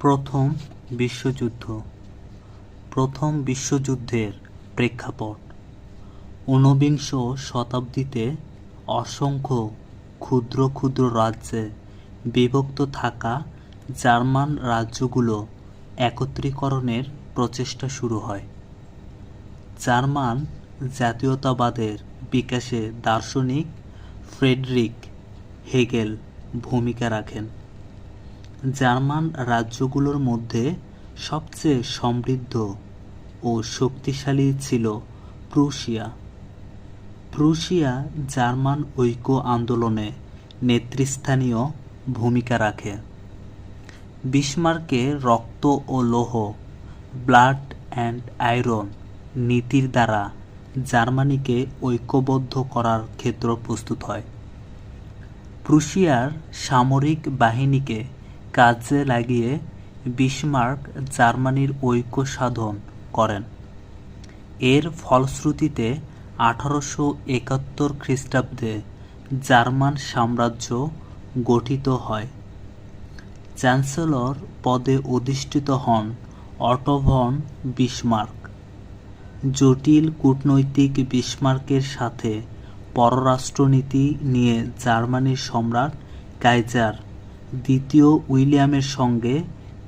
প্রথম বিশ্বযুদ্ধ। প্রথম বিশ্বযুদ্ধের প্রেক্ষাপট। ঊনবিংশ শতাব্দীতে অসংখ্য ক্ষুদ্র ক্ষুদ্র রাজ্যে বিভক্ত থাকা জার্মান রাজ্যগুলো একত্রীকরণের প্রচেষ্টা শুরু হয়। জার্মান জাতীয়তাবাদের বিকাশে দার্শনিক ফ্রেডরিক হেগেল ভূমিকা রাখেন। জার্মান রাজ্যগুলোর মধ্যে সবচেয়ে সমৃদ্ধ ও শক্তিশালী ছিল প্রুশিয়া। প্রুশিয়া জার্মান ঐক্য আন্দোলনে নেতৃস্থানীয় ভূমিকা রাখে। বিসমার্কে রক্ত ও লৌহ, ব্লাড অ্যান্ড আয়রন নীতির দ্বারা জার্মানিকে ঐক্যবদ্ধ করার ক্ষেত্র প্রস্তুত হয়। প্রুশিয়ার সামরিক বাহিনীকে কাজে লাগিয়ে বিসমার্ক জার্মানির ঐক্য সাধন করেন। এর ফলশ্রুতিতে আঠারোশো একাত্তর খ্রিস্টাব্দে জার্মান সাম্রাজ্য গঠিত হয়। চ্যান্সেলর পদে অধিষ্ঠিত হন অটো ভন বিসমার্ক জটিল কূটনৈতিক বিসমার্কের সাথে পররাষ্ট্রনীতি নিয়ে জার্মানির সম্রাট কাইজার দ্বিতীয় উইলিয়ামের সঙ্গে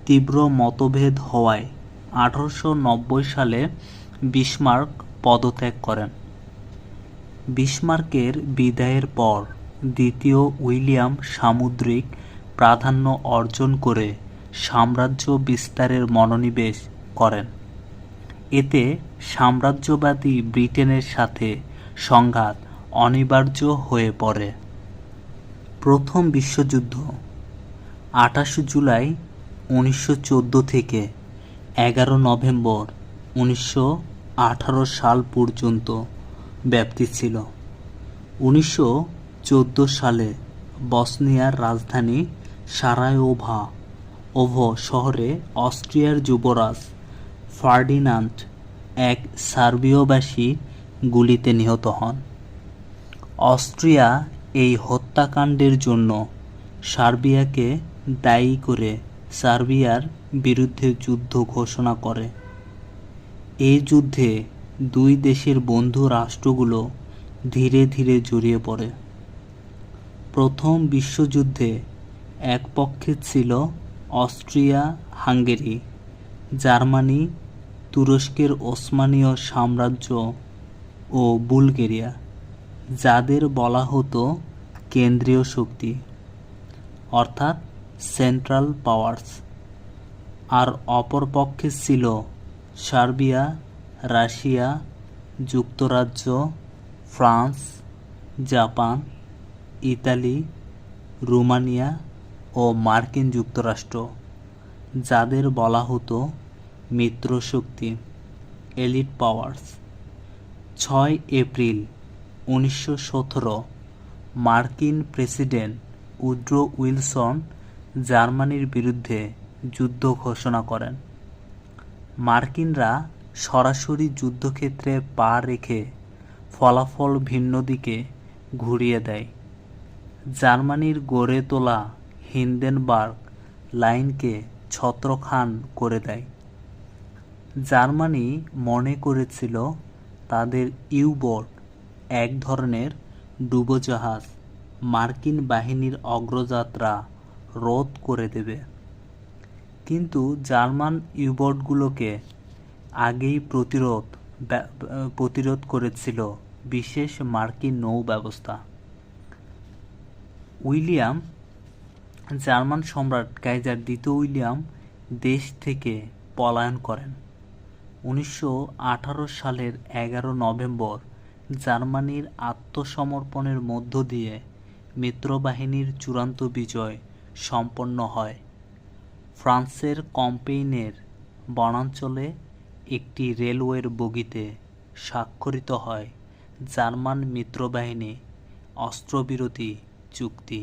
তীব্র মতভেদ হওয়ায় আঠারোশো নব্বই সালে বিসমার্ক পদত্যাগ করেন। বিসমার্কের বিদায়ের পর দ্বিতীয় উইলিয়াম সামুদ্রিক প্রাধান্য অর্জন করে সাম্রাজ্য বিস্তারের মনোনিবেশ করেন। এতে সাম্রাজ্যবাদী ব্রিটেনের সাথে সংঘাত অনিবার্য হয়ে পড়ে। প্রথম বিশ্বযুদ্ধ আঠাশে জুলাই উনিশশো চোদ্দ থেকে এগারো নভেম্বর উনিশশো আঠারো সাল পর্যন্ত ব্যাপ্তি ছিল। উনিশশো চোদ্দ সালে বসনিয়ার রাজধানী সারায়োভা ওভো শহরে অস্ট্রিয়ার যুবরাজ ফার্ডিনান্ড এক সার্বীয়বাসী গুলিতে নিহত হন। অস্ট্রিয়া এই হত্যাকাণ্ডের জন্য সার্বিয়াকে দায়ী করে সার্বিয়ার বিরুদ্ধে যুদ্ধ ঘোষণা করে। এই যুদ্ধে দুই দেশের বন্ধু রাষ্ট্রগুলো ধীরে ধীরে জড়িয়ে পড়ে। প্রথম বিশ্বযুদ্ধে এক পক্ষে ছিল অস্ট্রিয়া হাঙ্গেরি জার্মানি, তুরস্কের ওসমানীয় সাম্রাজ্য ও বুলগেরিয়া, যাদের বলা হতো কেন্দ্রীয় শক্তি। অর্থাৎ সেন্ট্রাল পাওয়ার্স, আর অপর পক্ষে ছিল সার্বিয়া, রাশিয়া, যুক্তরাজ্য, ফ্রান্স, জাপান, ইতালি, রোমানিয়া ও মার্কিন যুক্তরাষ্ট্র, যাদের বলা হতো মিত্রশক্তি, এলিট পাওয়ার্স। ছয় এপ্রিল উনিশশো সতেরো, মার্কিন প্রেসিডেন্ট উড্রো উইলসন জার্মানির বিরুদ্ধে যুদ্ধ ঘোষণা করেন। মার্কিনরা সরাসরি যুদ্ধক্ষেত্রে পা রেখে ফলাফল ভিন্ন দিকে ঘুরিয়ে দেয়। জার্মানির গড়ে তোলা হিন্দেনবার্গ লাইনকে ছত্রখান করে দেয়। জার্মানি মনে করেছিল তাদের ইউবোট এক ধরনের ডুবোজাহাজ মার্কিন বাহিনীর অগ্রযাত্রা রোধ করে দেবে। কিন্তু জার্মান ইউবোটগুলোকে আগেই প্রতিরোধ প্রতিরোধ করেছিল বিশেষ মার্কিন নৌ ব্যবস্থা উইলিয়াম, জার্মান সম্রাট কাইজার দ্বিতীয় উইলিয়াম দেশ থেকে পলায়ন করেন। উনিশশো আঠারো সালের এগারো নভেম্বর জার্মানির আত্মসমর্পণের মধ্য দিয়ে মিত্রবাহিনীর চূড়ান্ত বিজয় সম্পন্ন হয়। ফ্রান্সের কম্পেইনের বনাঞ্চলে একটি রেলওয়ের বগিতে স্বাক্ষরিত হয় জার্মান মিত্রবাহিনী অস্ত্রবিরতি চুক্তি।